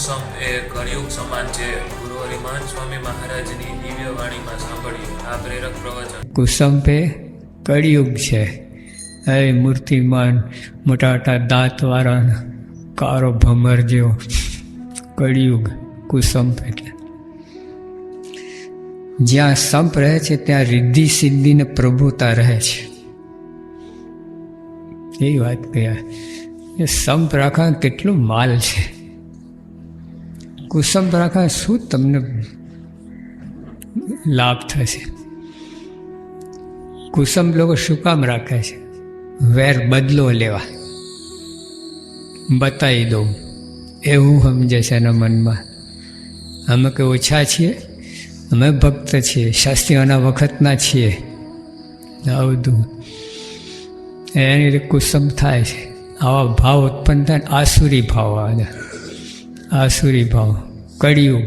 કુસમ એ કળિયુગ સમાન છે. ગુરુ હરિમાન સ્વામી મહારાજની દિવ્ય વાણીમાં સાંભળ્યું. આ પ્રેરક પ્રવચન. કુસંપે કળિયુગ છે. એ મૂર્તિમાન મોટા મોટા દાંતવાળા કારો ભમર જેવો કળિયુગ કુસંપ એટલે જ્યાં સંપ રહે છે, ત્યાં રિદ્ધિ સિદ્ધિ ને પ્રભુતા રહે છે. એ વાત કહ્યા એ સંપ રાખવા કેટલું માલ છે. કુસંપ રાખવા શું તમને લાભ થશે કુસુમ લોકો શું કામ રાખે છે? વેર બદલો લેવા. બતાવી દઉં. એવું સમજે છે એના મનમાં. અમે કે ઓછા છીએ, અમે ભક્ત છીએ, શાસ્ત્રીઓના વખતના છીએ. આવું. બધું એની રીતે કુસમ થાય છે. આવા ભાવ ઉત્પન્ન થાય આસુરી ભાવ આવે આસુરી ભાવ. કળિયુગ.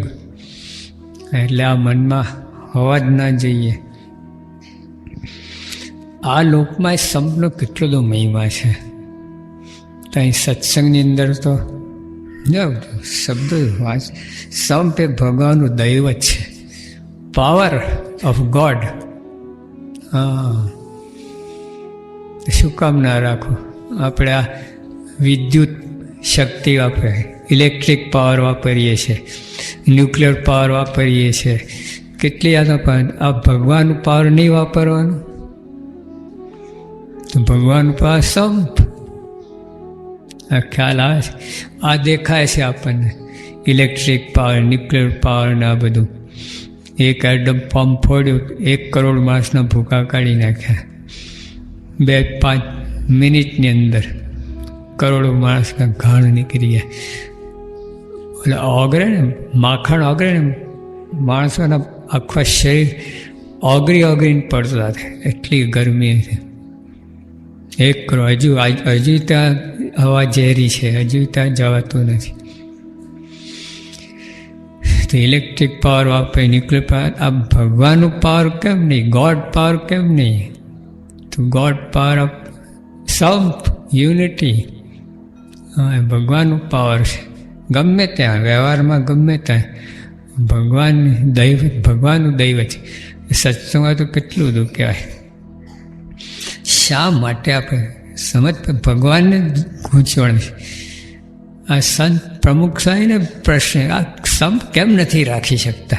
એટલે આ મનમાં હોવા જ ના જઈએ. આ લોકમાં સંપનો કેટલો બધો મહિમા છે. ત્યાં સત્સંગની અંદર તો શબ્દ વાંચ. સંપ એ ભગવાનનું દૈવત છે. પાવર ઓફ ગોડ હા. શું કામ ના રાખો? આપણે આ વિદ્યુત શક્તિ વાપરે ઇલેક્ટ્રિક પાવર વાપરીએ છીએ, ન્યુક્લિયર પાવર વાપરીએ છીએ. કેટલી આ આ ભગવાનનું પાવર નહીં વાપરવાનું? તો ભગવાન ઉપર સંપ. આ ખ્યાલ આવે છે? આ દેખાય છે આપણને. ઇલેક્ટ્રિક પાવર, ન્યુક્લિયર પાવર ને આ બધું. એક એડમ પંપ ફોડ્યું, એક કરોડ માણસના ભૂકા કાઢી નાખ્યા. બે પાંચ મિનિટની અંદર કરોડો માણસના ઘાણ નીકળી ગયા. એટલે ઓગરે ને, માખણ ઓગરે ને, માણસોના આખા શરીર ઓગરી ઓગરીને પડતા હતા એટલી ગરમી હતી એક કરો હજુ હજુ ત્યાં હવા ઝેરી છે, હજુ ત્યાં જવાતું નથી. તો ઇલેક્ટ્રિક પાવર વાપરે ન્યુક્લિયર પાવર, આ ભગવાનનું પાવર કેમ નહીં? ગોડ પાવર કેમ નહીં? તો God power of some unity, હા ભગવાનનું પાવર છે. ગમે ત્યાં, વ્યવહારમાં ગમે ત્યાં, ભગવાન દૈવ, ભગવાનનું દૈવ છે. સત્સંગમાં તો કેટલું બધું કહેવાય. શા માટે આપણે સમજ ભગવાનને ગૂંચવણ આ સંત પ્રમુખ સાહેબને પ્રશ્ન, આ સંત કેમ નથી રાખી શકતા?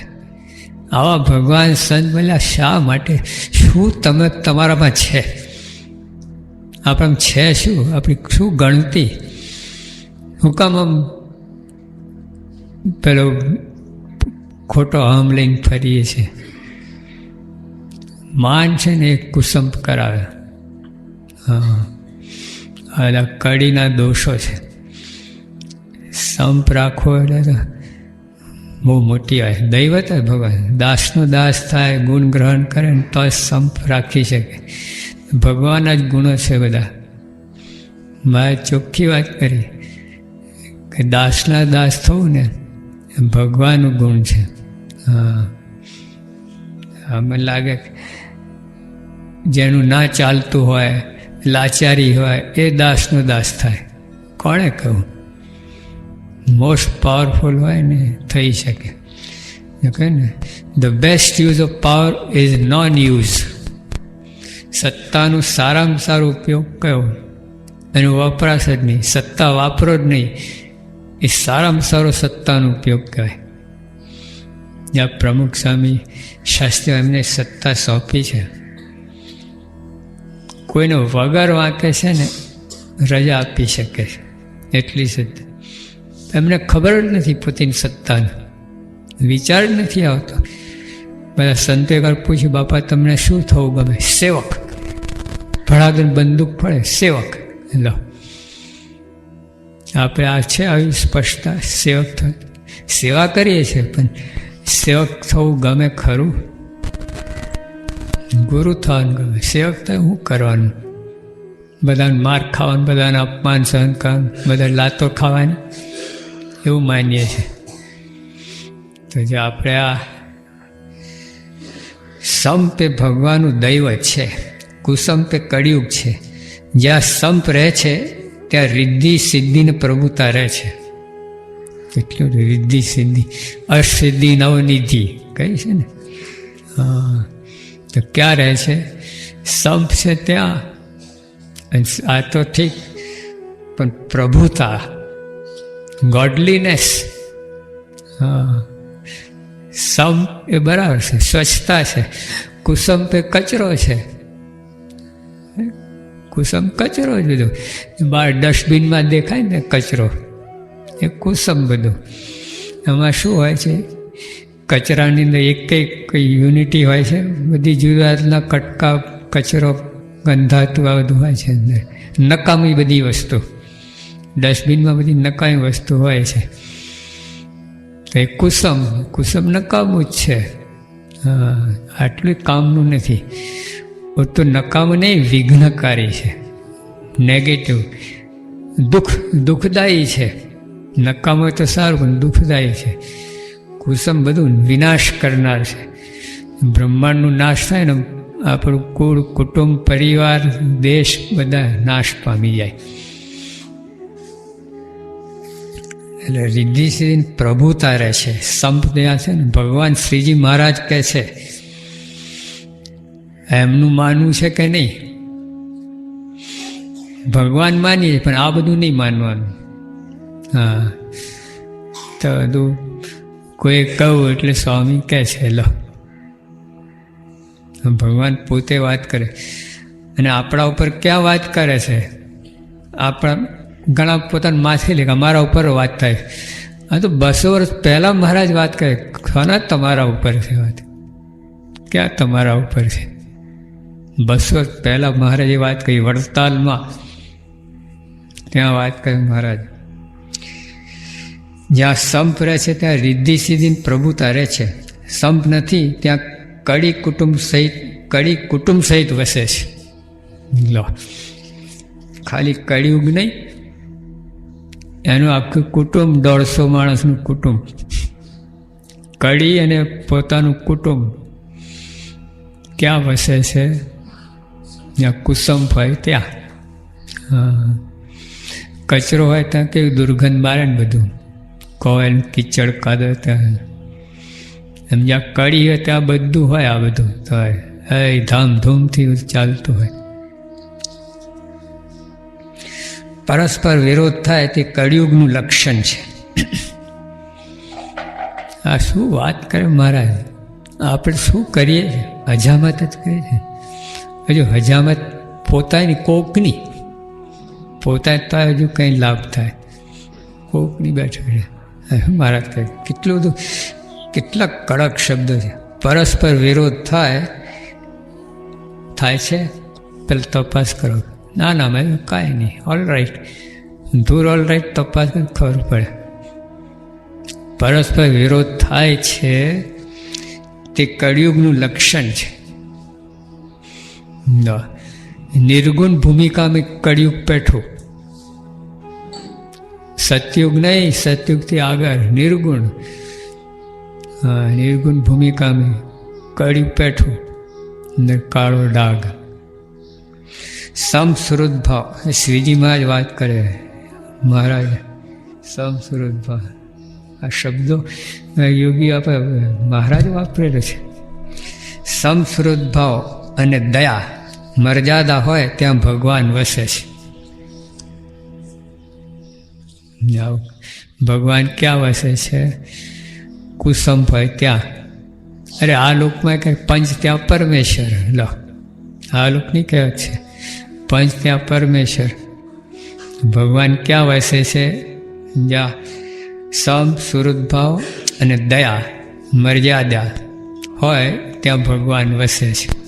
આવા ભગવાન સંત બોલ્યા શા માટે? શું તમે તમારામાં છે? આપણામાં છે શું? આપણી શું ગણતી હું આમ પેલો ખોટો આમ લઈને ફરીએ છીએ માન છે ને એ કુસંપ કરાવે. હા. અને કડીના દોષો છે. સંપ રાખો એટલે બહુ મોટી હોય દૈવત હોય ભગવાન. દાસનો દાસ થાય, ગુણ ગ્રહણ કરે ને તો સંપ રાખી શકે. ભગવાનના જ ગુણો છે બધા. મારે ચોખ્ખી વાત કરી. કે દાસના દાસ થવું ને એ ભગવાનનું ગુણ છે. હા મને લાગે જેનું ના ચાલતું હોય, લાચારી હોય, એ દાસનો દાસ થાય. કોણે કહ્યું મોસ્ટ પાવરફુલ હોય ને, થઈ શકે. કહે ને the best use of power is non use સત્તાનું સારામાં સારો ઉપયોગ કયો? એનો વપરાશ જ નહીં. સત્તા વાપરો જ નહીં. એ સારામાં સારો સત્તાનો ઉપયોગ કહેવાય જ્યાં પ્રમુખ સ્વામી શાસ્ત્રીઓ એમને સત્તા સોંપી છે. કોઈને વગર વાંકે છે ને રજા આપી શકે છે. એટલી સત્તા એમને ખબર જ નથી પોતાની સત્તાનો. વિચાર જ નથી આવતો. બધા સંતો એકવાર પૂછ્યું, બાપા, તમને શું થવું ગમે? સેવક. ભણાગર બંદૂક પડે, સેવક. લો. આપણે આ છે આવી સ્પષ્ટતા. સેવક સેવા કરીએ છીએ, પણ સેવક થવું ગમે ખરું? ગુરુ થવાનું ગમે. સેવક થાય શું કરવાનું? બધાને માર ખાવાનું, બધાને અપમાન સહન કરવાનું, બધા લાતો ખાવાની? એવું માનીએ છીએ. તો જે આપણે આ સંપ એ ભગવાનનું દૈવત છે, કુસંપ એ કળિયુગ છે. જ્યાં સંપ રહે છે ત્યાં રિદ્ધિ સિદ્ધિને પ્રભુતા રહે છે. કેટલું રિદ્ધિ સિદ્ધિ. અસિદ્ધિ નવનિધિ કહી છે ને? હા. તો ક્યાં રહે છે? સંપ છે ત્યાં. આ તો ઠીક. પણ પ્રભુતા ગોડલીનેસ હા. સમ એ બરાબર છે, સ્વચ્છતા છે. કુસંપ એ કચરો છે. કુસમ કચરો જ બધો. બહાર ડસ્ટબિનમાં દેખાય ને કચરો. એ કુસમ બધું. એમાં શું હોય છે? કચરાની અંદર એક એક યુનિટી હોય છે? બધી જુદા જુદા કટકા, કચરો, ગંધાતું આ બધું હોય છે અંદર. નકામી બધી વસ્તુ. ડસ્ટબિનમાં બધી નકામી વસ્તુ હોય છે. તો એ કુસમ કુસમ નકામું જ છે. હા, આટલું કામનું નથી. ઓ તો નકામું નહીં વિઘ્નકારી છે. નેગેટિવ દુઃખ, દુઃખદાયી છે. નકામું તો સારું, પણ દુઃખદાયી છે. કુસમ બધું વિનાશ કરનાર છે. બ્રહ્માંડનું નાશ થાય ને આપણું કુળ, કુટુંબ, પરિવાર, દેશ બધા નાશ પામી જાય. એટલે રિદ્ધિ પ્રભુતા રહે છે. સંપ ત્યાં છે ને ભગવાન શ્રીજી મહારાજ કહે છે એમનું માનવું છે કે નહીં? ભગવાન માનીએ, પણ આ બધું નહીં માનવાનું. હા. તો બધું કોઈ કહું એટલે સ્વામી કહે છે, લો. ભગવાન પોતે વાત કરે. અને આપણા ઉપર ક્યાં વાત કરે છે? આપણા ઘણા પોતાના માથે લે અમારા ઉપર વાત થાય. આ તો બસો વર્ષ પહેલાં મહારાજ વાત કરે ખરા તમારા ઉપર છે વાત? ક્યાં તમારા ઉપર છે? બસો પહેલાં મહારાજે વાત કરી, વડતાલમાં. ત્યાં વાત કરી મહારાજ. જ્યાં સંપ રહે છે, ત્યાં રિદ્ધિ સિદ્ધિ પ્રભુતા રહે છે. સંપ નથી, ત્યાં કડી કુટુંબ સહિત, કડી કુટુંબ સહિત વસે છે. લો. ખાલી કળિયુગ નહીં, એનું આખું કુટુંબ દોઢસો માણસનું કુટુંબ. કડી અને પોતાનું કુટુંબ ક્યાં વસે છે? જ્યાં કુસંપ હોય ત્યાં. કચરો હોય ત્યાં કેવું દુર્ગંધ મારે ને બધું. કોયલ, કિચડ, કાદવ ત્યાં. એમ જ્યાં કડી હોય ત્યાં બધું હોય આ બધું તો એ ધામધૂમથી ચાલતું હોય. પરસ્પર વિરોધ થાય તે કળિયુગનું લક્ષણ છે. આ શું વાત કરે મહારાજ? આપણે શું કરીએ છીએ? હજામત જ કરીએ છીએ. હજુ હજામત પોતાની કોકની પોતા હજુ કંઈ લાભ થાય. કોકની બેઠક છે. મહારાજ કહે, કેટલું બધું કેટલા કડક શબ્દો છે. પરસ્પર વિરોધ થાય થાય છે? પેલા તપાસ કરો. ના ના, મેં કાંઈ નહીં. ઓલ રાઈટ દૂર ઓલ રાઈટ તપાસ ખબર પડે. પરસ્પર વિરોધ થાય છે, તે કળિયુગનું લક્ષણ છે. નિર્ગુણ ભૂમિકામાં કળિયુગ પેઠું સતયુગ નહીં સતયુગથી આગળ નિર્ગુણ નિર્ગુણ ભૂમિકામાં કળિયુગ પેઠો ને કાળો ડાઘ સમશ્રુત ભાવ શ્રીજીમાં જ વાત કરે મહારાજ સમશ્રુત ભાવ આ શબ્દો યોગી આપણે મહારાજ વાપરેલો છે સમશ્રુત ભાવ અને દયા મર્યાદા હોય ત્યાં ભગવાન વસે છે. ભગવાન ક્યાં વસે છે? કુસંપ હોય ત્યાં. અરે આ લોકમાં કંઈ પંચ ત્યાં પરમેશ્વર. લો. આ લોકની કહેવત છે. પંચ ત્યાં પરમેશ્વર. ભગવાન ક્યાં વસે છે? જ્યાં સમ સુરદભાવ અને દયા, મર્યાદા હોય ત્યાં ભગવાન વસે છે.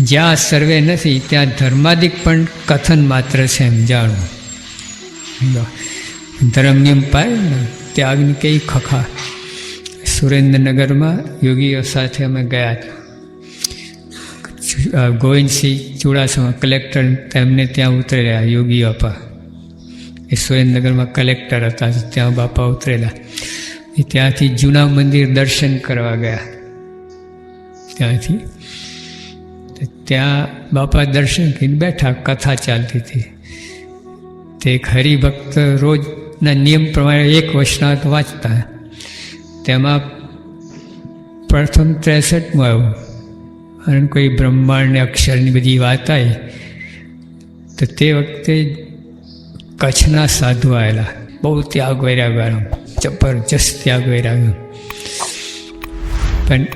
જ્યાં સર્વે નથી, ત્યાં ધર્માદિક પણ કથન માત્ર છે એમ જાણવું ધર્મ નિયમ પાય ને, ત્યાગની કઈ ખખા. સુરેન્દ્રનગરમાં યોગીઓ સાથે અમે ગયા હતા. ગોવિંદસિંહ ચુડાસમા કલેક્ટર તેમને ત્યાં ઉતરેલા યોગી બાપા એ સુરેન્દ્રનગરમાં કલેક્ટર હતા ત્યાં બાપા ઉતરેલા. એ ત્યાંથી જૂના મંદિર દર્શન કરવા ગયા. ત્યાંથી ત્યાં બાપા દર્શન કરીને બેઠા, કથા ચાલતી હતી. તે એક હરિભક્ત રોજના નિયમ પ્રમાણે એક વચનાથ વાંચતા. તેમાં પ્રથમ ત્રેસઠમાં આવ્યું. અને કોઈ બ્રહ્માંડને અક્ષરની બધી વાત આવી, તો તે વખતે કચ્છના સાધુ આવેલા. બહુ ત્યાગ વૈરાગ્યો જબરજસ્ત ત્યાગ વૈરાગ્યો પણ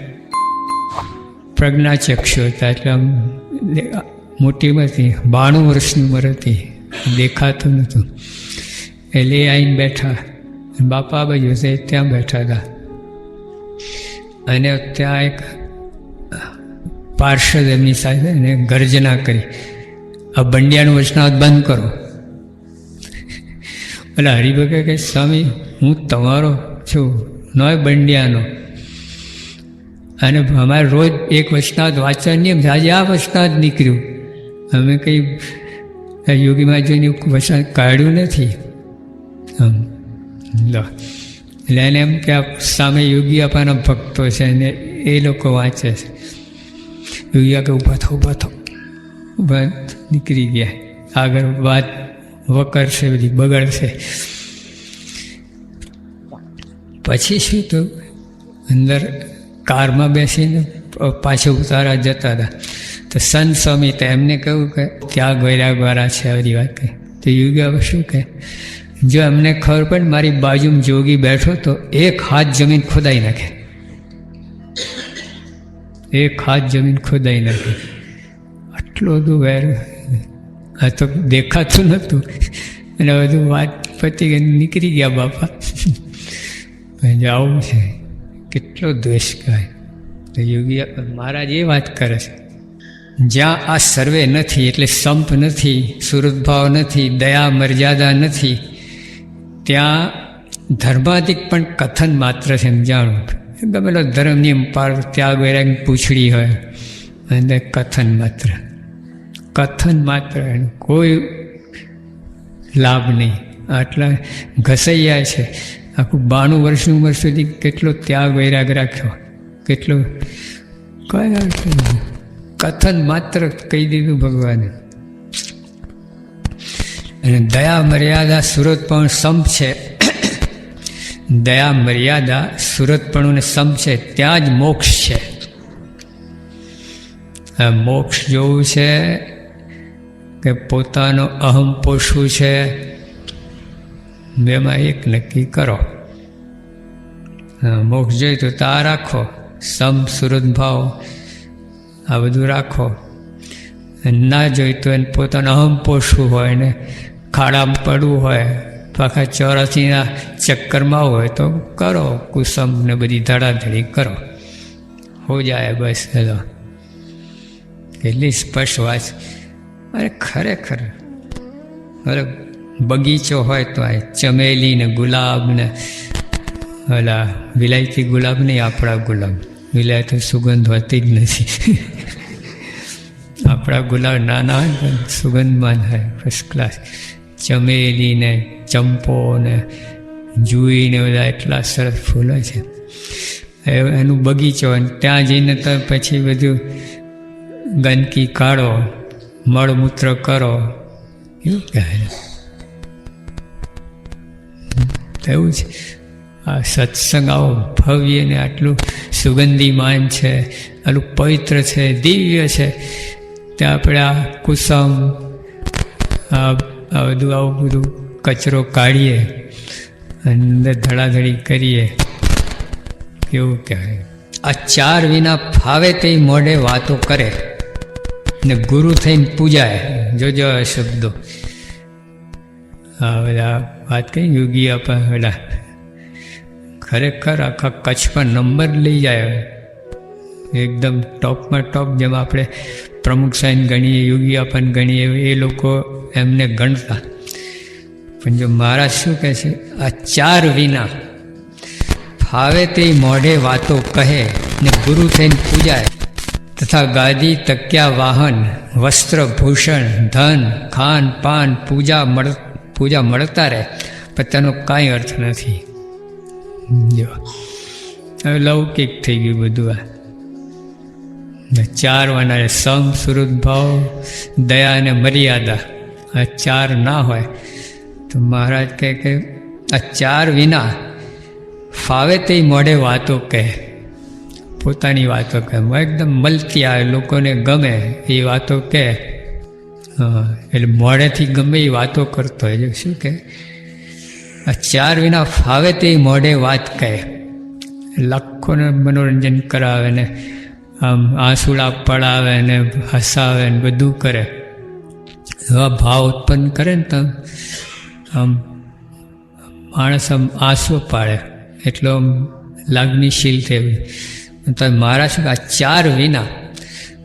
પ્રજ્ઞાચક્ષુ હતા એટલે આમ મોટી હતી બાણું વર્ષની ઉંમર હતી. દેખાતું નહોતું. એટલે આવીને બેઠા. બાપા બાજુ છે, ત્યાં બેઠા હતા. અને ત્યાં એક પાર્ષદ એમની સાથે એને ગર્જના કરી. આ બંડિયાનું વચનાવત બંધ કરો. એટલે હરિભગે કે સ્વામી, હું તમારો છું, નોય બંડિયાનો. અને અમારે રોજ એક વચનાવત વાંચવા નિયમ છે. આજે આ વચનાવત નીકળ્યું. અમે કંઈ યોગી જોઈને વચન કાઢ્યું નથી. આમ. લો. એટલે એને એમ કે આ સામે યોગી આપવાના ભક્તો છે અને એ લોકો વાંચે છે. યોગી કે ઊભા થો ઊભા થો. ઊભા નીકળી ગયા. આગળ વાત વકરશે, બધી બગડશે. પછી શું તો અંદર કારમાં બેસીને પાછો ઉતારા જતા હતા. તો સંત સ્વામી તો એમને કહ્યું કે ત્યાગ વૈરાગવાળા છે, આવી વાત કહે. તો યોગી શું કહે? જો એમને ખબર પડે મારી બાજુમાં જોગી બેઠો તો એક હાથ જમીન ખોદાઈ નાખે. એક હાથ જમીન ખોદાઈ નાખે. આટલું બધું વેર, આ તો દેખાતું નહોતું. અને બધું વાત પતી ગઈ, નીકળી ગયા બાપા. આવું છે. કેટલો દ્વેષ કહેવાય. તો યોગી મહારાજ એ વાત કરે છે, જ્યાં આ સર્વે નથી, એટલે સંપ નથી, સુરતભાવ નથી, દયા મર્યાદા નથી, ત્યાં ધર્માધિક પણ કથન માત્ર છે એમ જાણવું ગમેલો ધર્મ નિયમ પાર ત્યાગ વૈરાગ પૂછડી હોય, અને કથન માત્ર. કથન માત્ર એનું કોઈ લાભ નહીં. આટલા ઘસૈયા છે. આખું બાણું વર્ષની ઉંમર સુધી કેટલો ત્યાગ વૈરાગ રાખ્યો. કેટલો કયા કથન માત્ર કહી દીધું ભગવાને. અને દયા મર્યાદા સુરત સંપ છે. દયા મર્યાદા સુરતપણું ને સંપ છે. ત્યાં જ મોક્ષ છે. મોક્ષ જોવું છે કે પોતાનો અહમ પોષવું છે. બેમાં એક નક્કી કરો. મોક્ષ જોઈએ તો તા રાખો. સમ, સુરત ભાવ, આ બધું રાખો. ના ના જોઈતું એને પોતાનું અહમ પોષવું હોય ને ખાડામાં પડવું હોય પાછા ચોરાસીના ચક્કરમાં હોય તો કરો. કુસમ ને બધી ધડાધડી કરો. હો જાય બસ હેલો. કેટલી સ્પષ્ટ વાત. અરે ખરેખર. અરે બગીચો હોય તો આ ચમેલી ને ગુલાબ ને ઓલા વિલાયતી ગુલાબ નહીં, આપણા ગુલાબ. વિલાયતી સુગંધ હોતી જ નથી. આપણા ગુલાબ નાના હોય પણ સુગંધમાં હોય ફર્સ્ટ ક્લાસ ચમેલી ને, ચંપો ને, જુઈ ને બધા એટલા સરસ ફૂલો છે. એનું બગીચો અને ત્યાં જઈને તો પછી બધું ગંદકી કાઢો, મળમૂત્ર કરો. એવું કહે એવું છે. આ સત્સંગ આવો ભવ્ય ને આટલું સુગંધીમાન છે, આટલું પવિત્ર છે, દિવ્ય છે. ત્યાં આપણે આ કુસમ, આ બધું, આવું બધું કચરો કાઢીએ, અંદર ધડાધડી કરીએ. કેવું કહેવાય? આ ચાર વિના ફાવે તે મોઢે વાતો કરે. ને ગુરુ થઈને પૂજાય. જોજો આ શબ્દો. બધા વાત કઈ યોગી આપા બધા ખરેખર આખા કચ્છમાં નંબર લઈ જાય. એકદમ ટોપમાં ટોપ જેમ આપણે પ્રમુખ સાહેબ ગણીએ, યોગી આપન ગણીએ, એ લોકો એમને ગણતા. પણ જો મહારાજ શું કહે છે? આ ચાર વિના ફાવે તે મોઢે વાતો કહે ને ગુરુ થઈને પૂજાય. તથા ગાદી, તક્યા, વાહન, વસ્ત્ર, ભૂષણ, ધન, ખાન, પાન, પૂજા મળ પૂજા મળતા રહે, પણ તેનો કાંઈ અર્થ નથી. જો, હવે લૌકિક થઈ ગયું બધું આ. ચાર વાના સમ સુરત ભાવ, દયા અને મર્યાદા. આ ચાર ના હોય, તો મહારાજ કહે કે, આ ચાર વિના ફાવે તે મોઢે વાતો કહે. પોતાની વાતો કહે. એકદમ મલતી આવે, લોકોને ગમે એ વાતો કહે. એટલે મોડેથી ગમે એ વાતો કરતો હોય. શું કહે આ ચાર વિના ફાવે તે મોઢે વાત કહે. લાખોને મનોરંજન કરાવે ને, આમ આંસુડા પડાવે ને, હસાવે ને, બધું કરે. એવા ભાવ ઉત્પન્ન કરે ને તો, આમ માણસ આમ આંસુ પાડે. એટલો લાગણીશીલ થયું. તો મારા શું આ ચાર વિના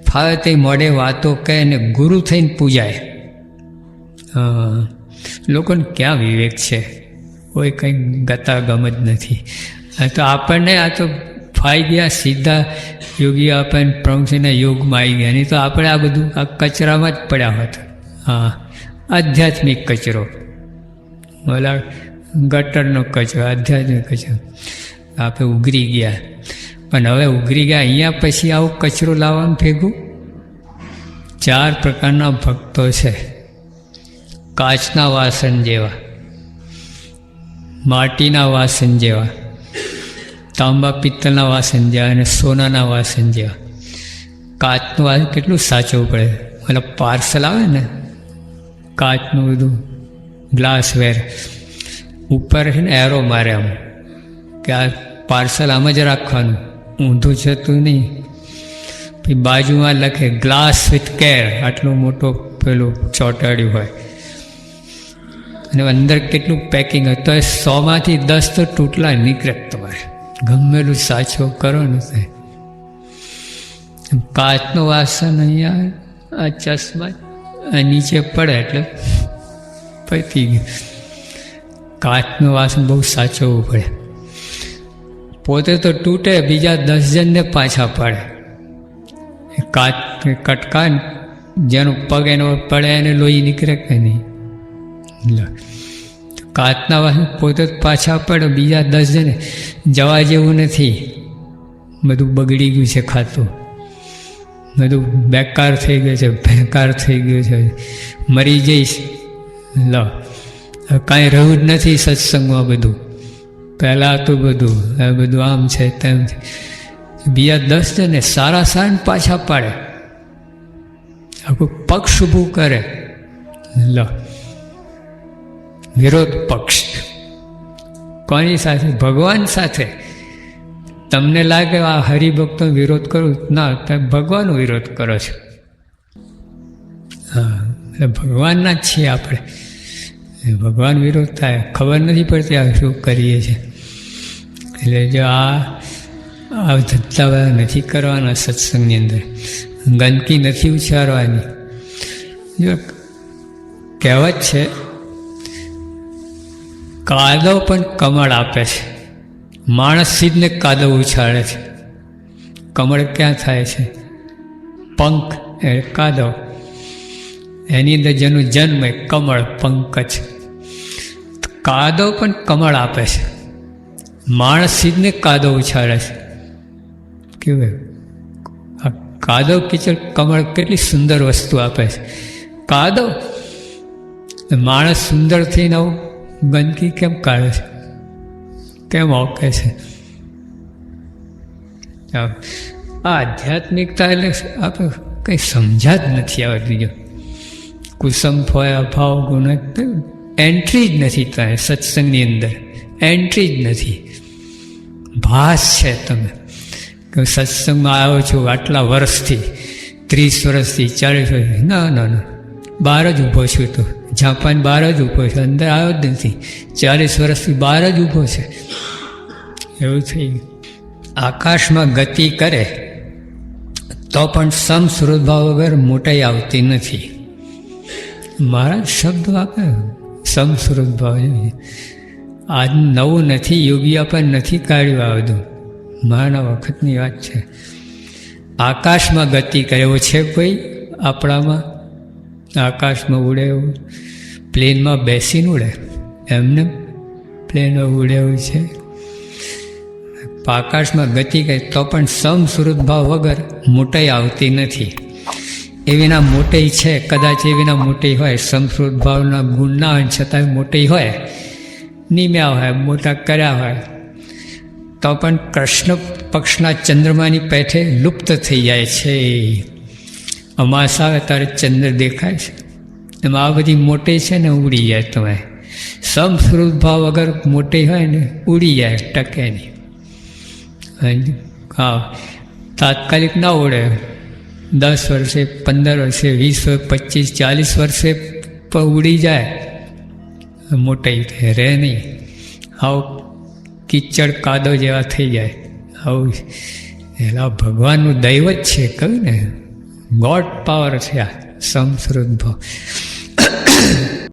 ફાવે તે મોડે વાતો કહે અને ગુરુ થઈને પૂજાય. લોકોને ક્યાં વિવેક છે? કોઈ કંઈ ગતા ગમત નથી. તો આપણને આ તો ફાઈ ગયા, સીધા યોગી આપણને પ્રમુખસિંહના યોગમાં આવી ગયા. નહીં તો આપણે આ બધું આ કચરામાં જ પડ્યા હોત. હા, આધ્યાત્મિક કચરો. ઓલા ગટરનો કચરો, આધ્યાત્મિક કચરો. આપણે ઉઘરી ગયા. પણ હવે ઉઘરી ગયા અહીંયા પછી આવું કચરો લાવવાનું ભેગું? ચાર પ્રકારના ભક્તો છે. કાચના વાસણ જેવા, માટીના વાસણ જેવા, તાંબા પિત્તળના વાસણ જેવા અને સોનાના વાસણ જેવા. કાચનું વાસણ કેટલું સાચવું પડે? મતલબ પાર્સલ આવે ને, કાચનું બધું, ગ્લાસવેર. ઉપર છે ને એરો મારે આમ, કે આ પાર્સલ આમ જ રાખવાનું. ઊંધું જતું નહીં. પછી બાજુમાં લખે ગ્લાસ વિથ કેર આટલું મોટો પેલું ચોટાડ્યું હોય. અને અંદર કેટલું પેકિંગ હોય, તો એ સોમાંથી દસ તો તૂટલા નીકળે તમારે. ગમેલું સાચો કરો ને તે કાચનું વાસણ અહીંયા, આ ચશ્મા નીચે પડે એટલે પતી ગયું. કાચનું વાસણ બહુ સાચવવું પડે. પોતે તો તૂટે, બીજા દસ જણને પાછા પડે. કાચ કટકા, જેનો પગ એનો પડે, એને લોહી નીકળે કે નહીં. કાચના વાસણ પોતે પાછા પડે, બીજા દસ જણે જવા જેવું નથી. બધું બગડી ગયું છે ખાતું. બધું બેકાર થઈ ગયું છે, ભેંકાર થઈ ગયું છે. મરી જઈશ. લ. કાંઈ રહ્યું જ નથી સત્સંગમાં બધું. પહેલાં હતું બધું, હવે બધું આમ છે તેમ છે. બીજા દસ જણે સારા સારા પાછા પાડે. આખું પક્ષ ઊભું કરે. લો. વિરોધ પક્ષ. કોની સાથે? ભગવાન સાથે. તમને લાગે આ હરિભક્તો વિરોધ કરું? ના, તમે ભગવાનનો વિરોધ કરો છો. હા, એટલે ભગવાનના જ છીએ આપણે. ભગવાન વિરોધ થાય. ખબર નથી પડતી આ શું કરીએ છીએ. એટલે જો આ આ ધંધા નથી કરવાના સત્સંગની અંદર. ગંદકી નથી ઉચ્ચારવાની જો કહેવત છે, કાદવ પણ કમળ આપે છે. માણસ સીધને કાદવ ઉછાળે છે. કમળ ક્યાં થાય છે? પંખ, એ કાદવ. એની અંદર જેનું જન્મ એ કમળ, પંકજ. કાદવ પણ કમળ આપે છે. માણસ ને કાદવ ઉછાળે છે. કેવું? કાદવ કિચડ કમળ કેટલી સુંદર વસ્તુ આપે છે. કાદવ? માણસ સુંદર થઈને આવું ગંદકી કેમ કાઢે છે? કેમ ઓકે છે? આ આધ્યાત્મિકતા એટલે આપણે કંઈ સમજા જ નથી આવતી જો કુસમ ફોયા ભાવ ગુણ એન્ટ્રી જ નથી ત્યાં, સત્સંગની અંદર. એન્ટ્રી જ નથી. ભાસ છે તમે સત્સંગમાં આવ્યો છું આટલા વર્ષથી, ત્રીસ વર્ષથી ચાલીસ વર્ષથી. ના ના ના. બહાર જ ઊભો છું તો. જાપાન બહાર જ ઊભો છે. અંદર આવ્યો જ નથી. ચાલીસ વર્ષથી બહાર જ ઊભો છે. એવું થઈ ગયું આકાશમાં ગતિ કરે, તો પણ સમ સુરતભાવ વગર મોટાઈ આવતી નથી. મારા શબ્દ આપે સમ સુરતભાવ આજ નવું નથી યોગી પણ નથી કાઢ્યું આ બધું. મારા વખતની વાત છે. આકાશમાં ગતિ કર્યો છે કોઈ આપણામાં? આકાશમાં ઉડે એવું? પ્લેનમાં બેસીને ઉડે? એમને પ્લેનમાં ઉડે એવું છે? આકાશમાં ગતિ કરી તો પણ સમ ભાવ વગર મોટાઈ આવતી નથી. એવીના મોટી છે, કદાચ એવીના મોટી હોય. સમસ્કૃત ભાવના ગુણ ના હોય છતાંય મોટી હોય. નીમ્યા હોય, મોટા કર્યા હોય, તો પણ કૃષ્ણ પક્ષના ચંદ્રમાની પેઠે લુપ્ત થઈ જાય છે. અમાસ આવે ત્યારે ચંદ્ર દેખાય છે. એમાં આ બધી મોટી છે ને ઉડી જાય તમે. સમસ્વરૂપ ભાવ અગર મોટી હોય ને ઉડી જાય, ટકે નહીં. હા, તાત્કાલિક ના ઉડે. દસ વર્ષે, પંદર વર્ષે, વીસ વર્ષે, પચીસ, ચાલીસ વર્ષે ઉડી જાય. મોટાઈ રહે નહીં. આવું કિચડ કાદો જેવા થઈ જાય. આવું એલા ભગવાનનું દૈવત છે, કહ્યું ને. ગોડ પાવર છે આ, સંસ્કૃત ભાવ.